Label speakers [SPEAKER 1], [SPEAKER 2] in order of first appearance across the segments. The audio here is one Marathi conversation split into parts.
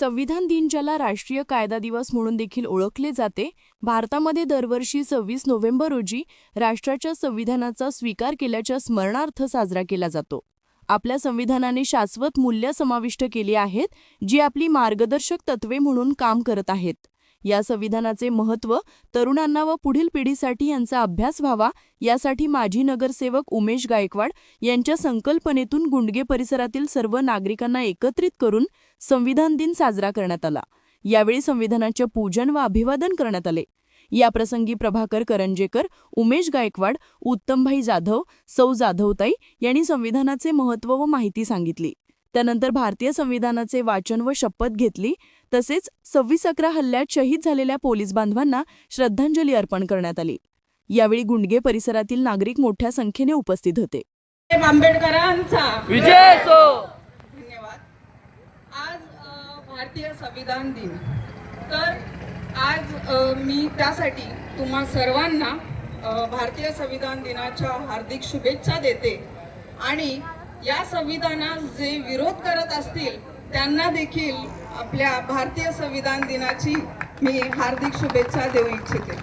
[SPEAKER 1] संविधान दिन ज्याला राष्ट्रीय कायदा दिवस म्हणून देखील ओळखले जाते भारतामध्ये दरवर्षी सव्वीस नोव्हेंबर रोजी राष्ट्राच्या संविधानाचा स्वीकार केल्याच्या स्मरणार्थ साजरा केला जातो. आपल्या संविधानाने शाश्वत मूल्य समाविष्ट केली आहेत जी आपली मार्गदर्शक तत्वे म्हणून काम करत आहेत. या संविधानाचे महत्त्व तरुणांना व पुढील पिढीसाठी यांचा अभ्यास व्हावा यासाठी माजी नगरसेवक उमेश गायकवाड यांच्या संकल्पनेतून गुंडगे परिसरातील सर्व नागरिकांना एकत्रित करून संविधान दिन साजरा करण्यात आला. यावेळी संविधानाचे पूजन व अभिवादन करण्यात आले. याप्रसंगी प्रभाकर करंजेकर उमेश गायकवाड उत्तमभाई जाधव सौ जाधवताई यांनी संविधानाचे महत्त्व व माहिती सांगितली. त्यानंतर भारतीय संविधानाचे वाचन व शपथ घेतली. तसेच सव्वीस अकरा हल्ल्यात शहीद झालेल्या पोलीस बांधवांना श्रद्धांजली अर्पण करण्यात आली. यावेळी गुंडगे परिसरातील नागरिक मोठ्या संख्येने उपस्थित होते.
[SPEAKER 2] आंबेडकरांचा
[SPEAKER 3] विजय असो
[SPEAKER 2] धन्यवाद. आज भारतीय संविधान दिन. तर आज मी त्यासाठी तुम्हा सर्वांना भारतीय संविधान दिनाच्या हार्दिक शुभेच्छा देते. आणि या संविधानास जे विरोध करत असतील त्यांना देखील आपल्या भारतीय संविधान दिनाची मी हार्दिक शुभेच्छा देऊ इच्छिते.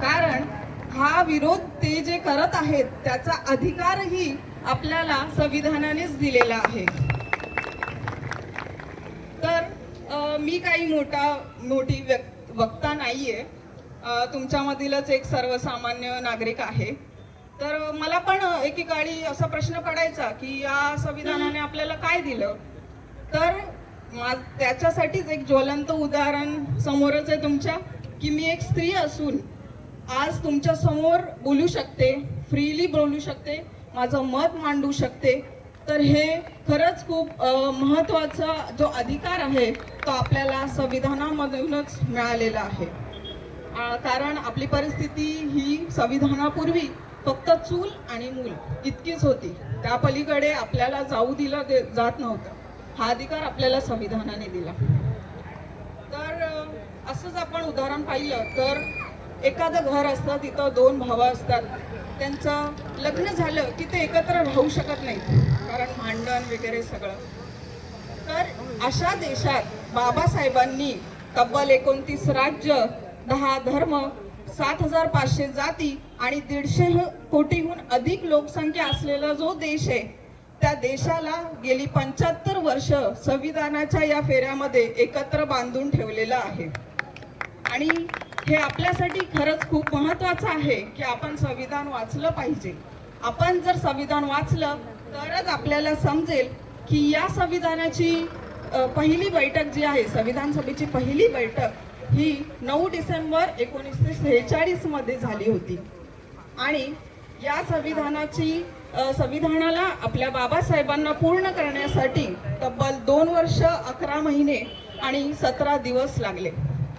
[SPEAKER 2] कारण हा विरोध ते जे करत आहेत त्याचा अधिकारही आपल्याला संविधानानेच दिलेला आहे. तर मी काही मोठा मोठी व्यक् वक्ता नाहीये. अ, तुमच्यामधीलच एक सर्वसामान्य नागरिक आहे. तर मला पण एकेकाळी असा प्रश्न पडायचा की या संविधानाने आपल्याला काय दिलं? तर त्याच्यासाठीच एक ज्वलंत उदाहरण समोरच आहे तुमच्या की मी एक स्त्री असून आज तुमच्यासमोर बोलू शकते फ्रीली बोलू शकते माझं मत मांडू शकते. तर हे खरंच खूप महत्त्वाचा महत्त्वाचा जो अधिकार आहे तो आपल्याला संविधानामधूनच मिळालेला आहे. कारण आपली परिस्थिती ही संविधानापूर्वी फक्त चूल आणि मूल इतकीच होती. त्या पलीकडे आपल्याला जाऊ दिलं जात नव्हतं. हा अधिकार आपल्याला संविधानाने दिला. तर असंच आपण उदाहरण पाहिलं तर एखादं घर असतं तिथं दोन भावं असतात. त्यांचं लग्न झालं की ते एकत्र राहू शकत नाही कारण भांडण वगैरे सगळं. तर अशा देशात बाबासाहेबांनी तब्बल एकोणतीस राज्य दहा धर्म सात हजार पाचशे जाती आणि दीडशे कोटीहून अधिक लोकसंख्या असलेला जो देश आहे त्या देशाला गेली पंच्याहत्तर वर्ष संविधानाच्या या फेऱ्यामध्ये एकत्र बांधून ठेवलेलं आहे. आणि हे आपल्यासाठी खरंच खूप महत्वाचं आहे की आपण संविधान वाचलं पाहिजे. आपण जर संविधान वाचलं तरच आपल्याला समजेल की या संविधानाची पहिली बैठक जी आहे संविधान सभेची पहिली बैठक ही नऊ डिसेंबर एकोणीसशे सेहेचाळीसमध्ये झाली होती. आणि या संविधानाची संविधानाला आपल्या बाबासाहेबांना पूर्ण करण्यासाठी तब्बल दोन वर्ष अकरा महिने आणि सतरा दिवस लागले.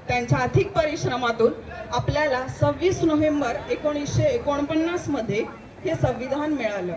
[SPEAKER 2] त्यांच्या अधिक परिश्रमातून आपल्याला सव्वीस नोव्हेंबर एकोणीसशे एकोणपन्नासमध्ये हे संविधान मिळालं.